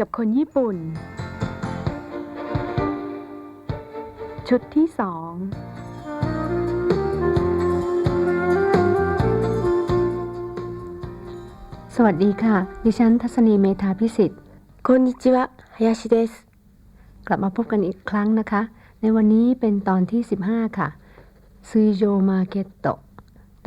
กับคนญี่ปุ่น ชุดที่สอง สวัสดีค่ะ ดิฉันทัศนีเมธาพิสิทธิ์ こんにちは、林です。 กลับมาพบกันอีกครั้งนะคะ ในวันนี้เป็นตอนที่ 15 ค่ะซุยโจมาเกตโต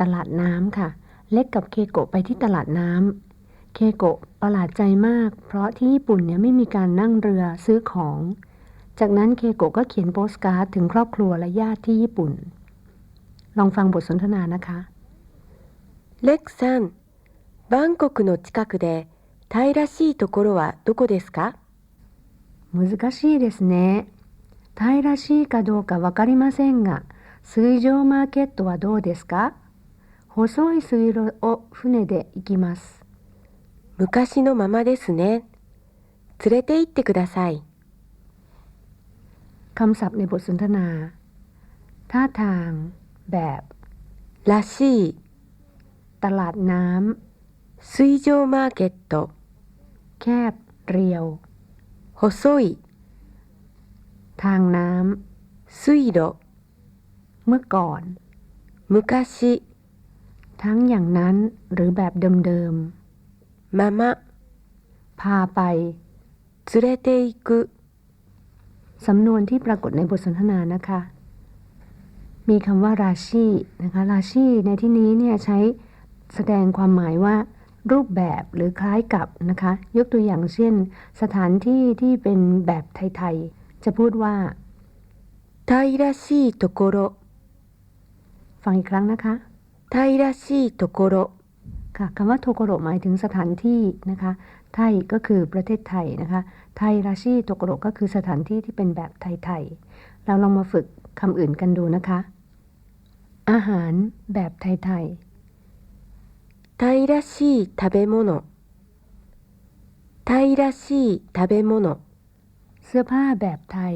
ตลาดน้ำค่ะ เล็กกับเคโกะไปที่ตลาดน้ำ เคโกะประหลาดใจมาก เพราะที่ญี่ปุ่นเนี่ยไม่มีการนั่งเรือซื้อของ จากนั้นเคโกะก็เขียนโปสการ์ดถึงครอบครัวและญาติที่ญี่ปุ่น ลองฟังบทสนทนานะคะ レックさん、バンコクの近くでタイらしいところはどこですか難しいですね。タイらしいかどうかわかりませんが、水上マーケットはどうですか細い水路を船で行きます。 昔のままですね。連れて行ってください。 คำศัพท์ในบทสนทนา ท่าทาง แบบ らしい、 ตลาดน้ 水上マーケット、ำ แคบ เรียว 細い、 ทางน้ 水路、ำ เมื่อก่อน 昔、 ทั้งอย่างนั้นหรือแบบเดิม まま、 ๆ พาไป 連れて行く、 สำนวนที่ปรากฏในบทสนทนานะคะ มีคำว่าราชีนะคะ ราชีในที่นี้เนี่ยใช้แสดงความหมายว่า รูปแบบหรือคล้ายกับนะคะ ยกตัวอย่างเช่น สถานที่ที่เป็นแบบไทยๆ จะพูดว่า タイらしいところ、 ฟังอีกครั้งนะคะ タイらしいところ、 ค่ะคำว่าโทโกโรหมายถึงสถานที่นะคะ ไทยก็คือประเทศไทยนะคะ ไทยราชิโทโกโรก็คือสถานที่ที่เป็นแบบไทยๆ เราลองมาฝึกคำอื่นกันดูนะคะ อาหารแบบไทยๆ ไทยราชิทาเบโมโน ไทยราชิทาเบโมโน เสื้อผ้าแบบไทย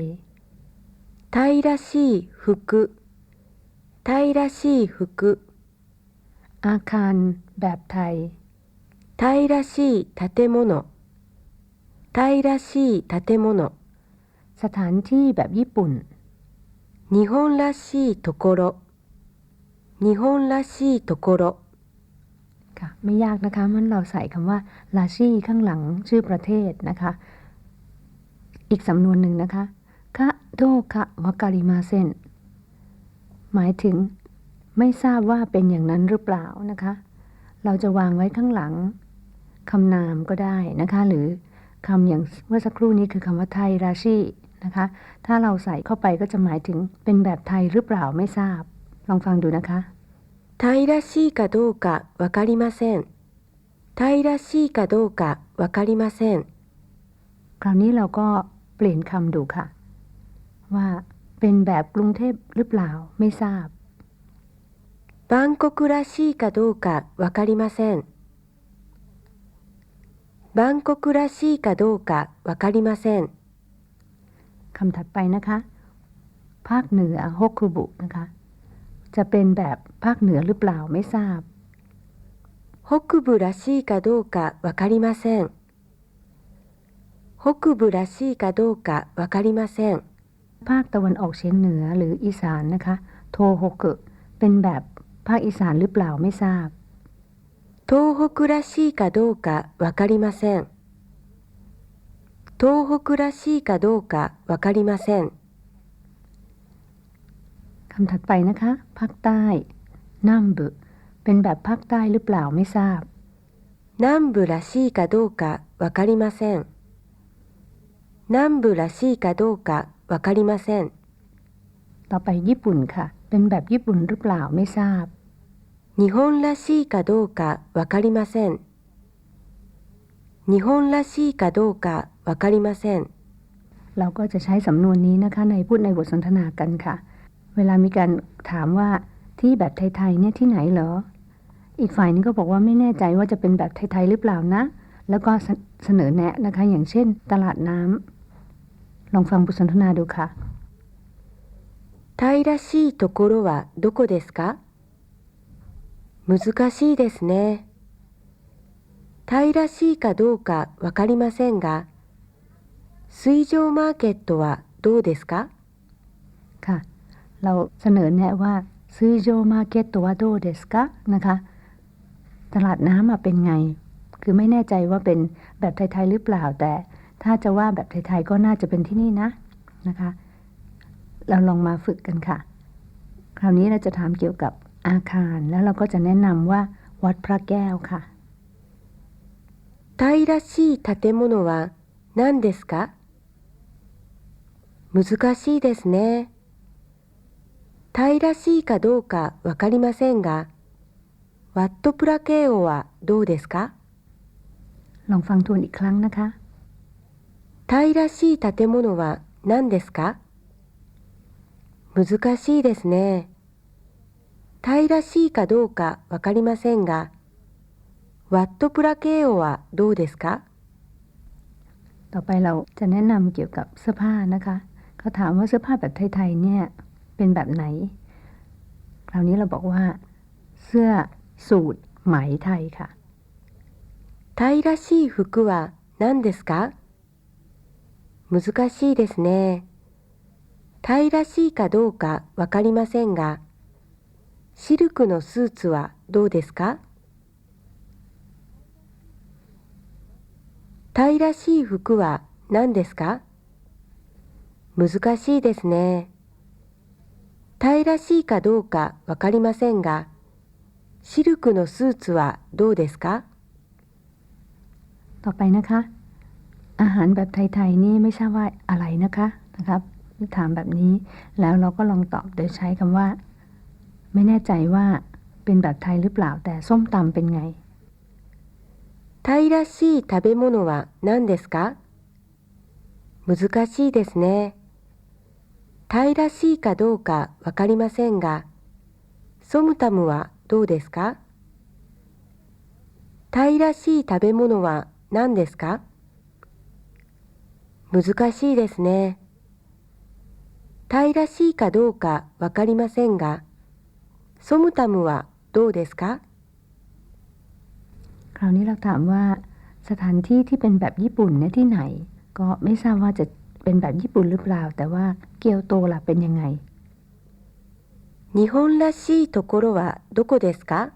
ไทยราชิฟุกไทยราชิฟุกอาคาร แบบไทย タイらしい建物、タイらしい建物、 สถานที่แบบญี่ปุ่น 日本らしいところ、日本らしいところ、 ค่ะ ไม่ยากนะคะ มันเราใส่คำว่าลาชีข้างหลังชื่อประเทศนะคะ อีกสำนวนหนึ่งนะคะคะโดคะวาการิมาเซนหมายถึง ไม่ทราบว่าเป็นอย่างนั้นหรือเปล่านะคะ เราจะวางไว้ข้างหลังคำนามก็ได้นะคะ หรือคำอย่างเมื่อสักครู่นี้คือคำว่าไทยราชีนะคะ ถ้าเราใส่เข้าไปก็จะหมายถึงเป็นแบบไทยหรือเปล่าไม่ทราบ ลองฟังดูนะคะ タイらしいかどうかわかりません。タイらしいかどうかわかりません。 คราวนี้เราก็เปลี่ยนคำดูค่ะ ว่าเป็นแบบกรุงเทพหรือเปล่าไม่ทราบ バンコクらしいかどうかわかりません。バンコクらしいかどうかわかりません。คำถัดไปนะคะ ภาคเหนือฮกคุบุนะคะ จะเป็นแบบภาคเหนือหรือเปล่าไม่ทราบ北部らしいかどうかわかりません。北部らしいかどうかわかりません。ภาคตะวันออกเฉียงเหนือหรืออีสานนะคะ โทฮกุเป็นแบบ ภาคอีสานหรือเปล่าไม่ทราบ 東北らしいかどうかわかりません。東北らしいかどうかわかりません。 คำถัดไปนะคะ ภาคใต้นัมบุเป็นแบบภาคใต้หรือเปล่าไม่ทราบ 南部らしいかどうかわかりません。南部らしいかどうかわかりません。 ต่อไปญี่ปุ่นค่ะ เป็นแบบญี่ปุ่นหรือเปล่าไม่ทราบ 日本らしいかどうかわかりません。日本らしいかどうかわかりません。 เราก็จะใช้สำนวนนี้นะคะในพูดในบทสนทนากันค่ะ เวลามีการถามว่าที่แบบไทยๆเนี่ยที่ไหนเหรอ อีกฝ่ายนึงก็บอกว่าไม่แน่ใจว่าจะเป็นแบบไทยๆหรือเปล่านะ แล้วก็เสเสนอแนะนะคะ อย่างเช่น ตลาดน้ำลองฟังบทสนทนาดูค่ะ タイらしいところはどこですか 難しいですね。タイらしいかどうかわかりませんが、水上マーケットはどうですか ค่ะ เราเสนอแนะว่าซื้อโจมาเก็ตตัวโดเดสกะนะคะ ตลาดน้ำอะเป็นไง คือไม่แน่ใจว่าเป็นแบบไทยๆหรือเปล่า แต่ถ้าจะว่าแบบไทยๆก็น่าจะเป็นที่นี่นะนะคะ เราลองมาฝึกกันค่ะ คราวนี้เราจะถามเกี่ยวกับ อาคาร แล้วเราก็จะแนะนำว่าวัดพระแก้วค่ะ タイらしい建物は何ですか難しいですね。タイらしいかどうかわかりませんが、ワットプラ慶応はどうですか ลองฟังทวนอีกครั้งนะคะ タイらしい建物は何ですか難しいですね。 タイらしいかどうかわかりませんが、ワットプラ慶応はどうですか ต่อไปเราจะแนะนำเกี่ยวกับเสื้อผ้านะคะ เขาถามว่าเสื้อผ้าแบบไทยๆเนี่ยเป็นแบบไหน คราวนี้เราบอกว่า เสื้อสูทไหมไทยค่ะ タイらしい服は何ですか難しいですね。タイらしいかどうかわかりませんが、 シルクのスーツはどうですかタイらしい服は何ですか難しいですね。タイらしいかどうかわかりませんが、シルクのスーツはどうですか ต่อไปนะคะ อาหารแบบไทยๆนี่ไม่ทราบว่าอะไรนะคะนะครับถามแบบนี้ แล้วเราก็ลองตอบโดยใช้คำว่า ไม่แน่ใจว่าเป็นแบบไทยหรือเปล่า แต่ส้มตำเป็นไง タイらしい食べ物は何ですか難しいですね。タイらしいかどうかわかりませんが、ソムタムはどうですかタイらしい食べ物は何ですか難しいですね。タイらしいかどうかわかりませんが、 ソムタムはどうですか คราวนี้เราถามว่าสถานที่ที่เป็นแบบญี่ปุ่นเนี่ยที่ไหน ก็ไม่ทราบว่าจะเป็นแบบญี่ปุ่นหรือเปล่า แต่ว่าเกียวโตล่ะเป็นยังไง 日本らしいところはどこですか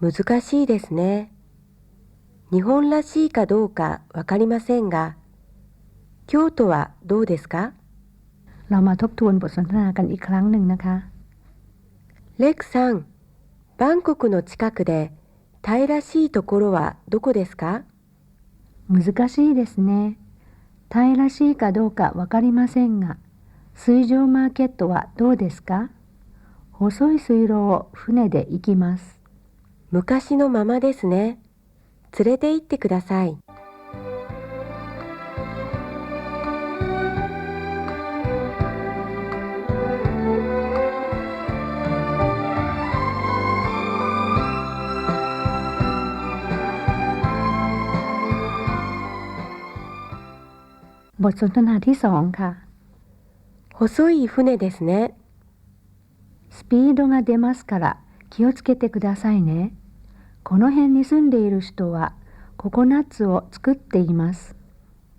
難しいですね。日本らしいかどうかわかりませんが、京都はどうですか เรามาทบทวนบทสนทนากันอีกครั้งหนึ่งนะคะ レクさん、バンコクの近くでタイらしいところはどこですか？難しいですね。タイらしいかどうかわかりませんが、水上マーケットはどうですか？細い水路を船で行きます。昔のままですね。連れて行ってください。 บทสนทนาที่สองค่ะ 細い船ですね。スピードが出ますから気をつけてくださいね。この辺に住んでいる人はココナッツを作っています。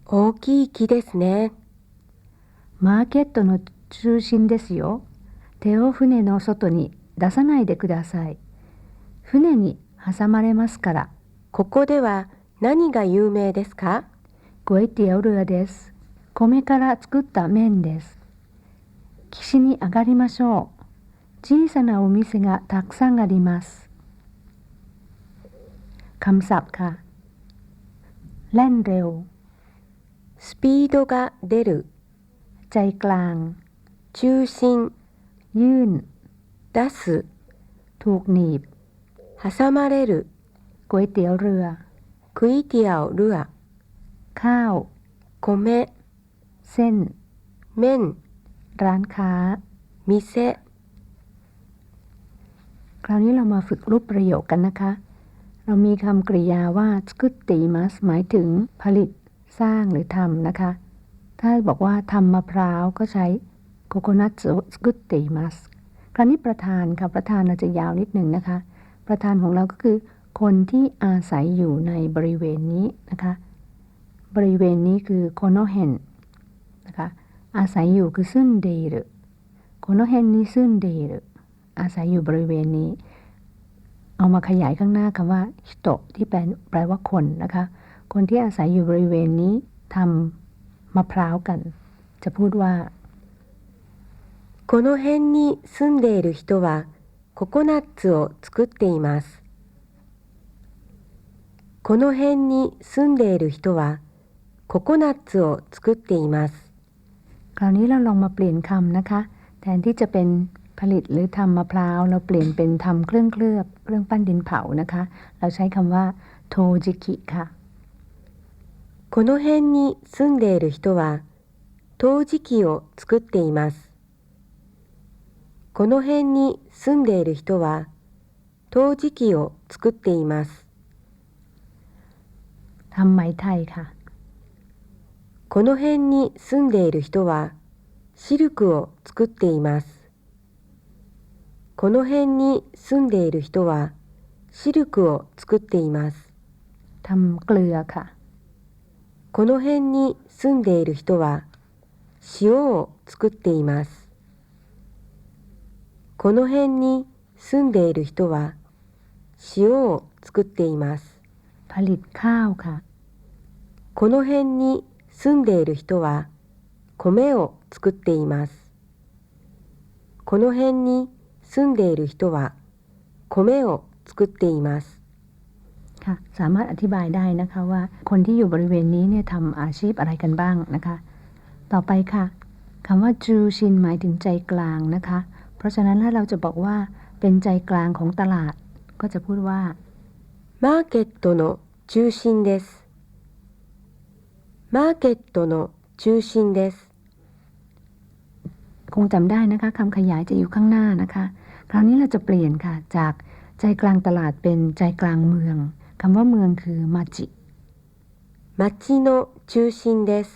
大きい木ですね。マーケットの中心ですよ。手を船の外に出さないでください。船に挟まれますから。ここでは何が有名ですかก๋วยเตี๋ยวเรือです。 米から作った麺です。岸に上がりましょう。小さなお店がたくさんあります。คำศัพท์ค่ะแล่นเร็ว スピードが出る、 ใจกลาง 中心、 ยื่น 出す、 ถูกหนีบ 挟まれる ก๋วยเตี๋ยวเรือ クイティアオルア ข้าว 米 เส้น麺ร้านค้า店คราวนี้เรามาฝึกรูปประโยคกันนะคะ เรามีคำกริยาว่าสกุตติมัสหมายถึงผลิต สร้างหรือทำนะคะ ถ้าบอกว่าทำมะพร้าวก็ใช้โคโคนัทสกุตติมัสคราวนี้ประธานค่ะประธานเราจะยาวนิดหนึ่งนะคะ ประธานของเราก็คือ คนที่อาศัยอยู่ในบริเวณนี้นะคะ บริเวณนี้คือโคโนเฮน นะคะอาศัยอยู่คือซึนเดรุโคโนเฮนนี้ซึนเดรุอาศัยอยู่บริเวณนี้ เอามาขยายข้างหน้าคำว่าฮิโตะที่แปลแปลว่าคนนะคะ คนที่อาศัยอยู่บริเวณนี้ทำมะพร้าวกัน จะพูดว่า この辺に住んでいる人はココナッツを作っていますこの辺に住んでいる人はココナッツを作っています ค ราวนี้เราลองมาเปลี่ยนคำนะคะ แทนที่จะเป็นผลิตหรือทำมะพร้าว เราเปลี่ยนเป็นทำเครื่องเคลือบ เครื่องปั้นดินเผานะคะ เราใช้คำว่าโทจิกิค่ะ この辺に住んでいる人は陶磁器を作っていますこの辺に住んでいる人は陶磁器を作っています ทำไหมไทยค่ะ この辺に住んでいる人はシルクを作っています。この辺に住んでいる人はシルクを作っています。この辺に住んでいる人は塩を作っています。この辺に住んでいる人は塩を作っています。この辺に住んでいる人は米を作っていますこの辺に住んでいる人は米を作っています ค่ะ สามารถอธิบายได้นะคะว่า คนที่อยู่บริเวณนี้เนี่ยทำอาชีพอะไรกันบ้างนะคะ ต่อไปค่ะคำว่าจูชินหมายถึงใจกลางนะคะ เพราะฉะนั้นถ้าเราจะบอกว่าเป็นใจกลางของตลาด ก็จะพูดว่า マーケットの中心です マーケットの中心です คงจำได้นะคะคำขยายจะอยู่ข้างหน้านะคะ คราวนี้เราจะเปลี่ยนค่ะ จากใจกลางตลาดเป็นใจกลางเมืองคำว่าเมืองคือมาจิ 町の中心です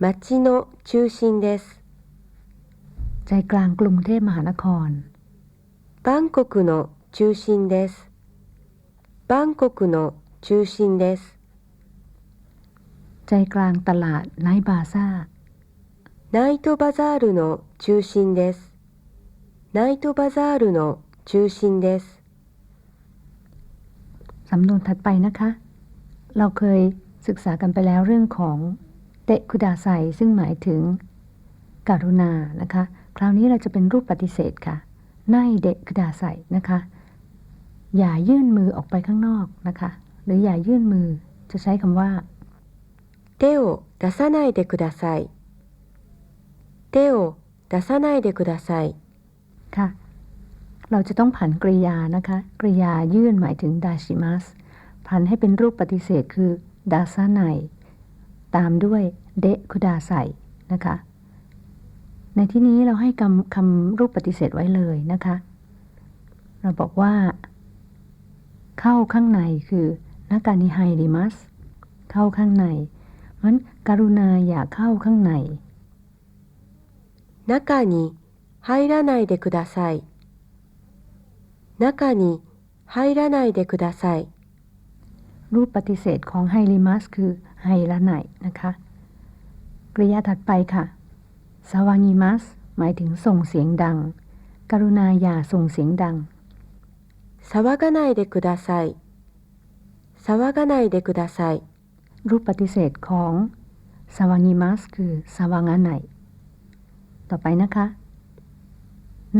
町の中心です ใจกลางกรุงเทพมหานคร バンコクの中心ですバンコクの中心です ใจกลางตลาดไนท์บาซ่า ナイトバザールの中心ですナイトバザールの中心です สำนวนถัดไปนะคะ เราเคยศึกษากันไปแล้วเรื่องของเตะคุดาไซซึ่งหมายถึงการุณานะคะ คราวนี้เราจะเป็นรูปปฏิเสธค่ะไนเดะคุดาไซนะคะ อย่ายื่นมือออกไปข้างนอกนะคะ หรืออย่ายื่นมือจะใช้คำว่า 手を出さないでください手を出さないでください ค่ะ เราจะต้องผันกริยานะคะ กริยายื่นหมายถึงดาชิมัสผันให้เป็นรูปปฏิเสธคือดาซาไนตามด้วยเดะคุดาไซนะคะ ในที่นี้เราให้คำคำรูปปฏิเสธไว้เลยนะคะ เราบอกว่า เข้าข้างในคือนาการนิไฮริมัสเข้าข้างใน มันการุณาอย่าเข้าข้างใน 中に入らないでください中に入らないでください รูปปฏิเสธของไฮริมัสคือไฮละไนนะคะ กริยาถัดไปค่ะสวางิมัสหมายถึงส่งเสียงดัง กรุณาอย่าส่งเสียงดัง 騒がないでください騒がないでください รูปปฏิเสธของสวางิมัสคือสวางาไนต่อไปนะคะ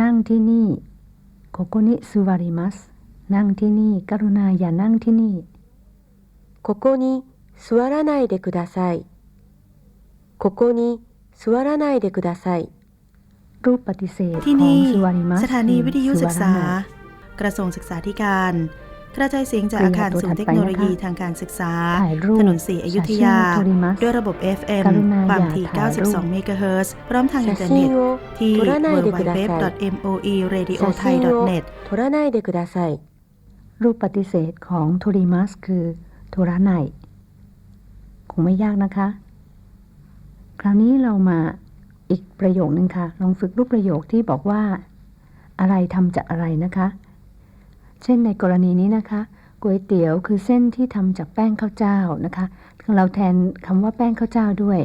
นั่งที่นี่โคโกนิสุวาริมัสนั่งที่นี่ กรุณาอย่านั่งที่นี่ ここに座らないでくださいここに座らないでください รูปปฏิเสธ ที่ ของ นี่ สุวาริมัส สถานีวิทยุศึกษา สุวรรณ กระทรวงศึกษาธิการ กระจายเสียงจากอาคารศูนย์เทคโนโลยีทางการศึกษา ถนนสีอยุธยา ด้วยระบบ FM ความถี่ 92 เมกะเฮิรตซ์พร้อมทางอินเทอร์เน็ต ที่ www.moeradiothai.net รูปปฏิเสธของโทริมัสคือโทระไนคงไม่ยากนะคะ คราวนี้เรามาอีกประโยคนึงค่ะ ลองฝึกรูปประโยคที่บอกว่า อะไรทำจากอะไรนะคะ เช่นในกรณีนี้นะคะก๋วยเตี๋ยวคือเส้นที่ทำจากแป้งข้าวเจ้านะคะ เราแทนคำว่าแป้งข้าวเจ้าด้วย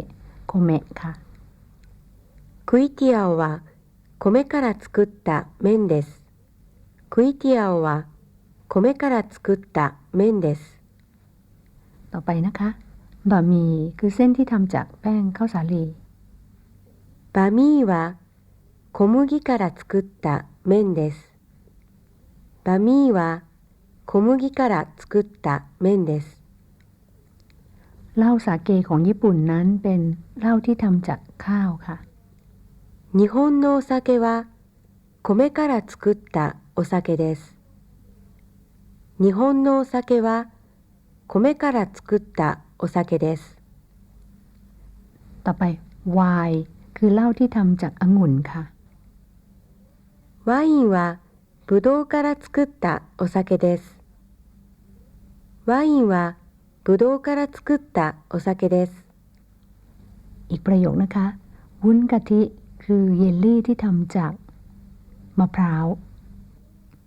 โคเมะค่ะ クイティアオは米から作った麺ですクイティアオは米から作った麺です ต่อไปนะคะบะหมี่คือเส้นที่ทำจากแป้งข้าวสาลี バミーは小麦から作った麺です バミーは小麦から作った麺です เหล้าสาเกของญี่ปุ่นนั้นเป็นเหล้าที่ทำจากข้าวค่ะ 日本のお酒は米から作ったお酒です日本のお酒は米から作ったお酒です ต่อไปไวน์คือเหล้าที่ทำจากองุ่นค่ะ ワインは ブドウから作ったお酒ですワインはブドウから作ったお酒です อีกประโยคนะคะ วุ้นกะทิคือเยลลี่ที่ทำจากมะพร้าว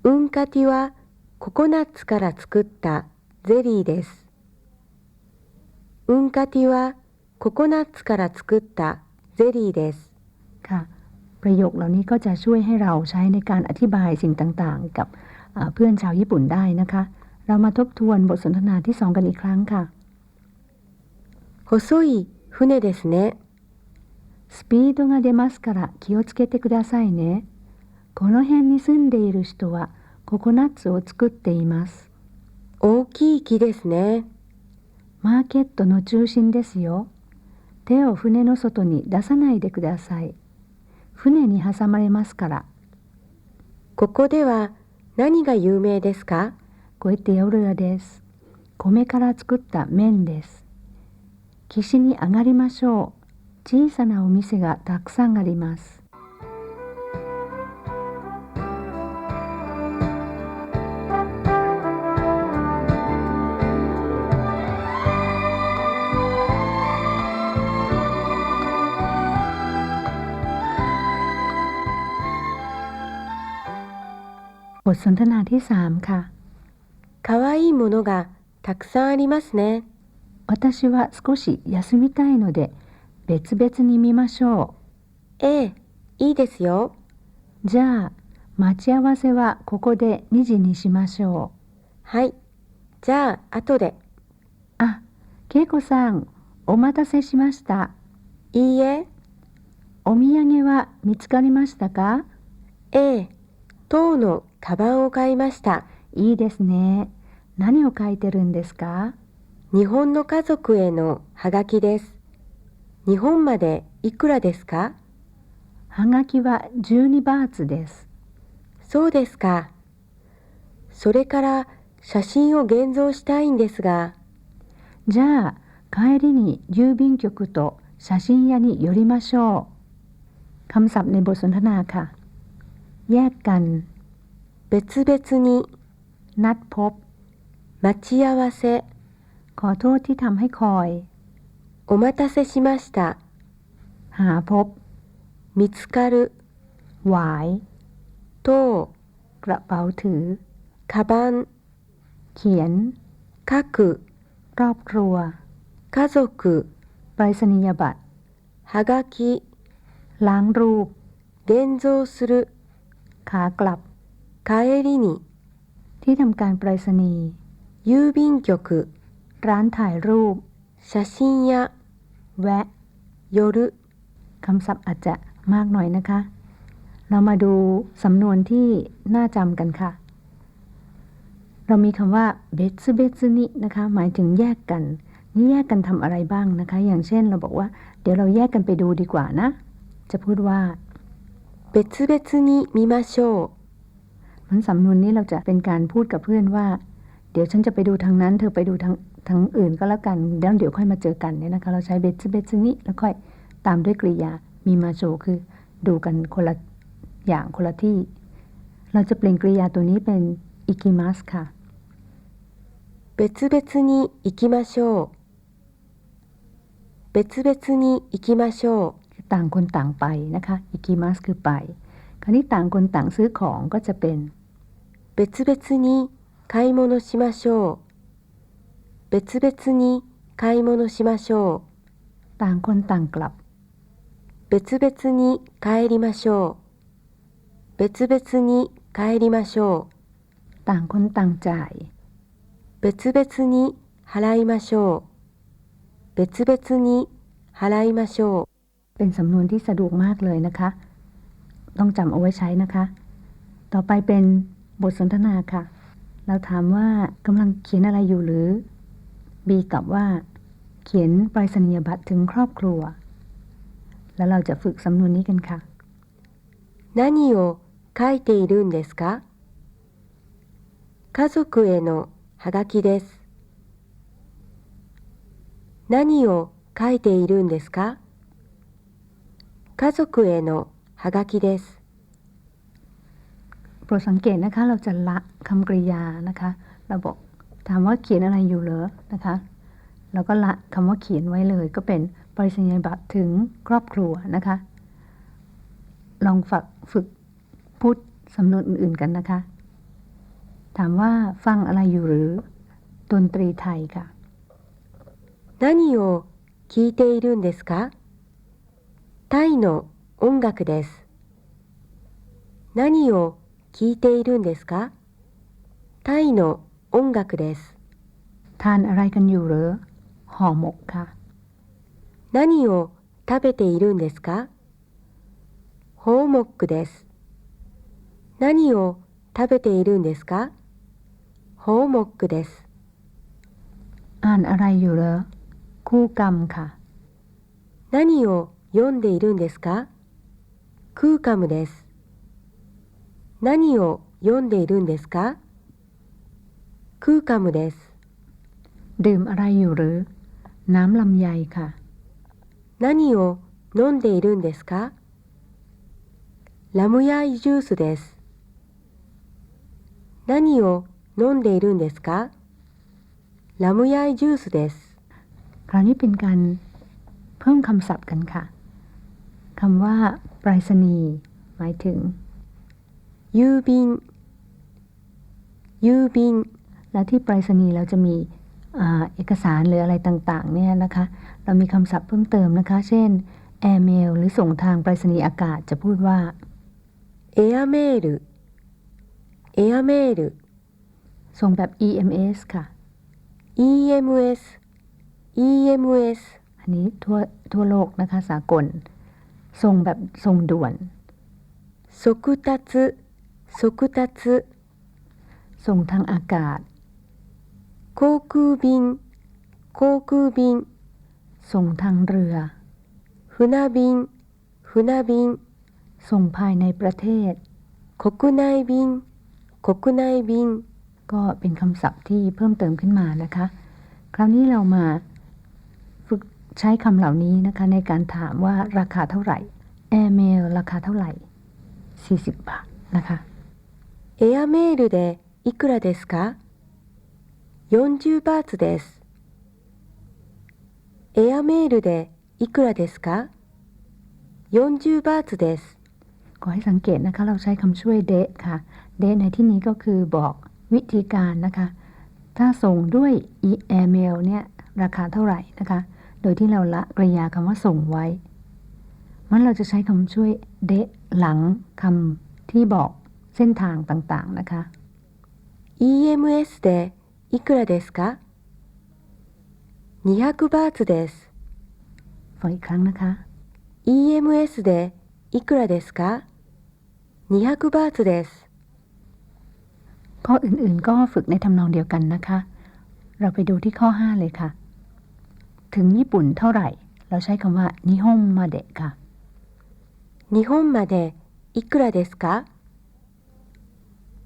ウンカティはココナッツから作ったゼリーですウンカティはココナッツから作ったゼリーです ค่ะ ประโยคเหล่านี้ก็จะช่วยให้เราใช้ในการอธิบายสิ่งต่างๆ กับเอ่อเพื่อนชาวญี่ปุ่นได้นะคะ เรามาทบทวนบทสนทนาที่สองกันอีกครั้งค่ะ 細い船ですねスピードが出ますから気をつけてくださいね。この辺に住んでいる人はココナッツを作っています。大きい木ですねマーケットの中心ですよ。手を船の外に出さないでください。 船に挟まれますから。ここでは何が有名ですか？こうやって夜夜です。米から作った麺です。岸に上がりましょう。小さなお店がたくさんあります。 ทสนทนาที่สามค่ะ かわいいものがたくさんありますね私は少し休みたいので別々に見ましょええいいですよう。じゃあ待ち合わせはここで2時にしましょはいじゃあ後でう。あ、恵子さん、お待たせしました。いいえお土産は見つかりましたかええ塔の カバンを買いましたいいですね。何を書いてるんですか日本の家族へのハガキです日本までいくらですかはがきは12バーツです。そうですかそれから写真を現像したいんですがじゃあ帰りに郵便局と写真屋に寄りましょう。คำศัพท์ในบทสนทนาค่ะ แยกกัน 別々に นัดพบ 待ち合わせ ขอโทษที่ทำให้คอย お待たせしました หาพบ 見つかる หวาย 塔 กระเป๋าถือ カバン เขียน 書く ครอบครัว 家族 ไปรษณียบัตร はがき ล้างรูป 現像する ขากลับ 帰りに ที่ทำการไปรษณีย์ 郵便局 ร้านถ่ายรูป 写真屋 แวะ 寄る คำศัพท์อาจจะมากหน่อยนะคะ เรามาดูสำนวนที่น่าจำกันค่ะ เรามีคำว่าเบสเบสนินะคะ หมายถึงแยกกัน นี่แยกกันทำอะไรบ้างนะคะ อย่างเช่นเราบอกว่า เดี๋ยวเราแยกกันไปดูดีกว่านะ จะพูดว่า 別々に見ましょう มั นั้นสำนวนนี้เราจะเป็นการพูดกับเพื่อนว่า เดี๋ยวฉันจะไปดูทางนั้น เธอไปดูทางทางอื่นก็แล้วกันแล้วเดี๋ยวค่อยมาเจอกันเนี่ยนะคะ เราใช้เบสเบสนี้แล้วค่อยตามด้วยกริยามีมาโชคือ ดูกันคนละอย่างคนละที่ เราจะเปลี่ยนกริยาตัวนี้เป็นอิกิมัสค่ะ別々に行きましょう別々に行きましょうต่างคนต่างไปนะคะอิกิมัสคือไป คราวนี้ต่างคนต่างซื้อของก็จะเป็น 別々に買い物しましょう別々に買い物しましょう ต่างคนต่างกลับ 別々に帰りましょう別々に帰りましょ ต่างคนต่างจ่าย う別々に払いましょう別々に払いましょう เป็นสำนวนที่สะดวกมากเลยนะคะ ต้องจำเอาไว้ใช้นะคะ ต่อไปเป็น บทสนทนาค่ะ เราถามว่ากำลังเขียนอะไรอยู่หรือ B ตอบว่า เขียนไปรษณียบัตรถึงครอบครัว แล้วเราจะฝึกสำนวนนี้กันค่ะ 何を書いているんですか家族へのハガキです何を書いているんですか家族へのハガキです โป รดสังเกตนะคะ เราจะละคำกริยานะคะ เราบอกถามว่าเขียนอะไรอยู่เหรอนะคะ เราก็ละคำว่าเขียนไว้เลย ก็เป็นปริศนียบัตรถึงครอบครัวนะคะ ลองฝึกฝึกพูดสำนวนอื่นๆกันนะคะ ถามว่าฟังอะไรอยู่หรือ ดนตรีไทยค่ะ 何を聞いているんですかタイの音楽です何を 聞いているんですか？タイの音楽です。何を食べているんですか？ホーモックです。何を食べているんですか？ホーモックです。อ่านอ何を読んでいるんですか？空カムです。何を読んでいるんですかクーカムです ดื่มอะไรอยู่หรือ น้ำลำไยค่ะ 何を飲んでいるんですかラムヤイジュースです何を飲んでいるんですかラムヤイジュースです คราวนี้เป็นการเพิ่มคำศัพท์กันค่ะคำว่าไปรษณีย์หมายถึง 郵便郵便 และที่ไปรษณีย์เราจะมีอ่าเอกสารหรืออะไรต่างๆเนี่ยนะคะ เรามีคำศัพท์เพิ่มเติมนะคะ เช่น airmail หรือส่งทางไปรษณีย์อากาศจะพูดว่า エアメールエアメール ส่งแบบ EMS ค่ะ EMS EMS อันนี้ทั่วทั่วโลกนะคะ สากล ส่งแบบส่งด่วน 速達速達 สุกุตัสส่งทางอากาศโคคูบินโคคูบินส่งทางเรือฟุนาบินฟุนาบินส่งภายในประเทศโคกุไนบินโคกุไนบินก็เป็นคำศัพท์ที่เพิ่มเติมขึ้นมานะคะ คราวนี้เรามาฝึกใช้คำเหล่านี้นะคะในการถามว่าราคาเท่าไหร่แอร์เมลราคาเท่าไหร่ 40 บาทนะคะ エアメールでいくらですか40バーツですエアメールでいくらですか40バーツです ขอให้สังเกตนะคะ เราใช้คำช่วยเดะค่ะ เดะในที่นี้ก็คือบอกวิธีการนะคะ ถ้าส่งด้วย e-mail เนี่ยราคาเท่าไหร่นะคะ โดยที่เราละกริยาคำว่าส่งไว้ มันเราจะใช้คำช่วยเดะหลังคำที่บอก เส้นทางต่างๆนะคะ EMS でいくらですか200バーツです ฟังอีกครั้งนะคะ EMS でいくらですか200バーツです ข้ออื่นๆก็ฝึกในทำนองเดียวกันนะคะ เราไปดูที่ข้อ 5 เลยค่ะ ถึงญี่ปุ่นเท่าไหร่ เราใช้คำว่านิฮงมาเดะค่ะ 日本まで いくらですか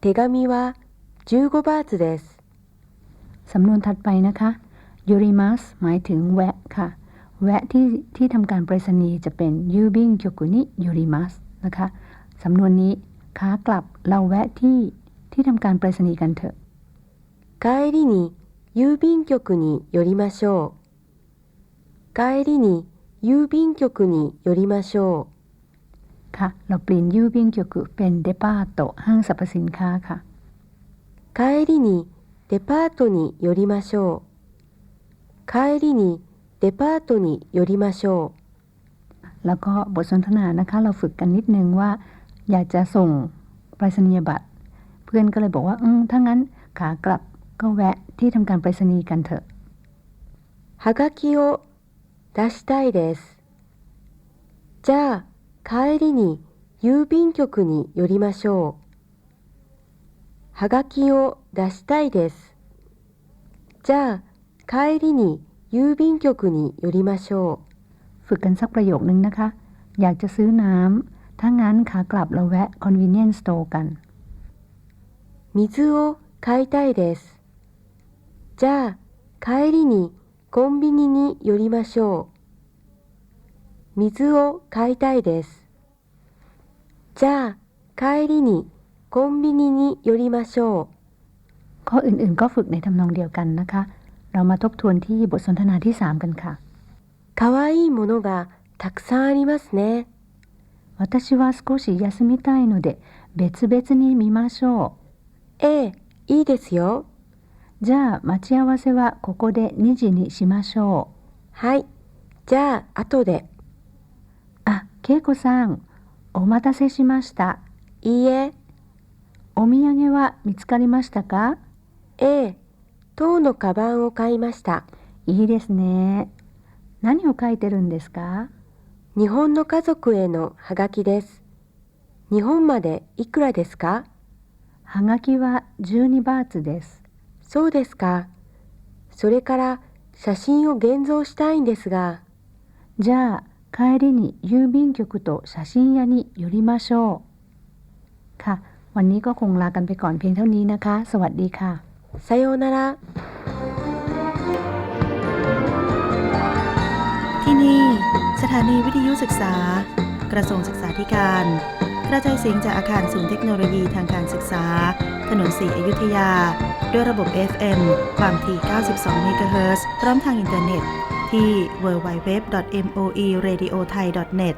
手紙は15バーツです。 สำนวนถัดไปนะคะยูริมัสหมายถึงแวะค่ะ แวะที่ที่ทำการไปรษณีย์จะเป็นยูบิงโ o กุนิยูริมัสนะคะ สำนวนนี้ขากลับเราแวะที่ที่ทำการไปรษณีย์กันเถอะ 帰りに郵便局に寄りましょう。帰りに郵便局に寄りましょ ค่ะ เราเปลี่ยนยูบิงโ o กุเป็นเดปาโตห้างสรรพสินค้าค่ะ う。帰りにデパートに寄りましょう。帰りにデパートに寄りましょう。 แล้วก็บทสนทนานะคะ เราฝึกกันนิดนึงว่า อยากจะส่งไปรษณียบัตร เพื่อนก็เลยบอกว่าอืมถ้างั้นขากลับก็แวะที่ทำการไปรษณีย์กันเถอะ はがきを出したいです。じゃあ 帰りに郵便局に寄りましょう。はがきを出したいです。じゃあ帰りに郵便局に寄りましょ ฝึกกันสักประโยคนึงนะคะ อยากจะซื้อน้ำถ้างั้นขากลับเราแวะ convenience store กัน う。水を買いたいです。じゃあ帰りにコンビニに寄りましょう。 水を買いたいです。じゃあ帰りにコンビニに寄りましょ ข้ออื่นๆก็ฝึกในทำนองเดียวกันนะคะ เรามาทบทวนที่บทสนทนาที่ 3 กันค่ะ う。かわいいものがたくさんありますね。私は少し休みたいので別々に見ましょええ、いいですよ。うじゃあ待ち合わせはここで2時にしましょはい。じゃあ後で。 恵子さんお待たせしました。いいえ、お土産は見つかりましたか？ええ、塔のカバンを買いました。いいですね。何を書いてるんですか？日本の家族へのハガキです。日本までいくらですか？はがきは12バーツです。そうですか。それから写真を現像したいんですが、じゃあ帰りに郵便局と写真屋に寄りましょうค่ะ วันนี้ก็คงลากันไปก่อนเพียงเท่านี้นะคะ สวัสดีค่ะ さようなら。 ที่นี่ สถานีวิทยุศึกษา กระทรวงศึกษาธิการ กระจายเสียงจากอาคารศูนย์เทคโนโลยีทางการศึกษา ถนนสีอยุธยา ด้วยระบบ FM ความถี่ 92 เมกะเฮิรตซ์พร้อมทางอินเทอร์เน็ต ที่ www.moeradiothai.net